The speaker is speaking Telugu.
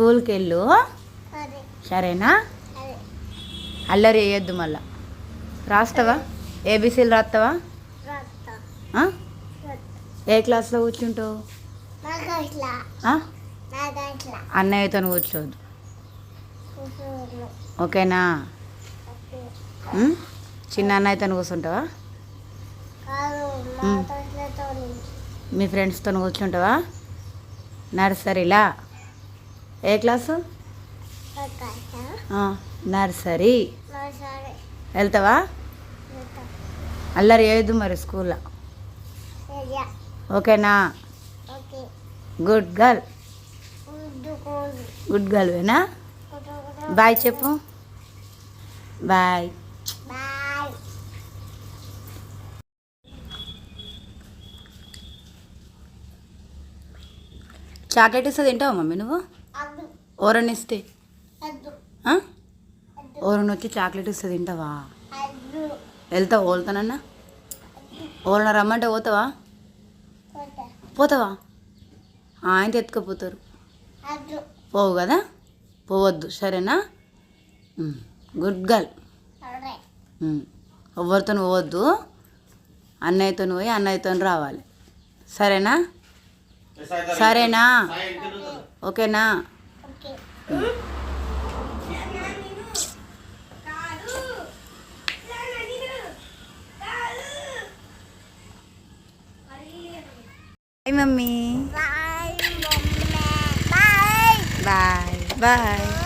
స్కూల్కి వెళ్ళు సరే. సరేనా? సరే. అల్లరి వేయొద్దు మళ్ళా. రాస్తావా? ఏబీసీలు రాస్తావా? ఏ క్లాస్లో కూర్చుంటావు? అన్నయ్యతో కూర్చోవద్దు. కూర్చోను ఓకేనా? చిన్న అన్నయ్యతో కూర్చుంటావా? మీ ఫ్రెండ్స్తో కూర్చుంటావా? నర్సరీలా? ఏ క్లాసు? నర్సరీ. వెళ్తావా? అల్లరి వేయద్దు మరి స్కూల్లో. ఓకేనా? Good girl. గుడ్ గర్ల్వేనా బాయ్ చెప్పు. బాయ్. చాక్లెట్ ఇస్తే తింటావా మమ్మీ నువ్వు? ఓరన్ ఇస్తే? ఓరన్ వచ్చి చాక్లెట్ ఇస్తే తింటావా? వెళ్తావా ఓలుతానన్నా? ఓరన రమ్మంటే పోతావా? పోతావా? ఆయన ఎత్తుకపోతారు అద్దు. పోవు కదా? పోవద్దు సరేనా? Good girl. ఎవరితో పోవద్దు. అన్నయ్యతో పోయి అన్నయ్యతో రావాలి. సరేనా? సరేనా? ఓకేనా? Okay bye mummy bye mummy bye bye bye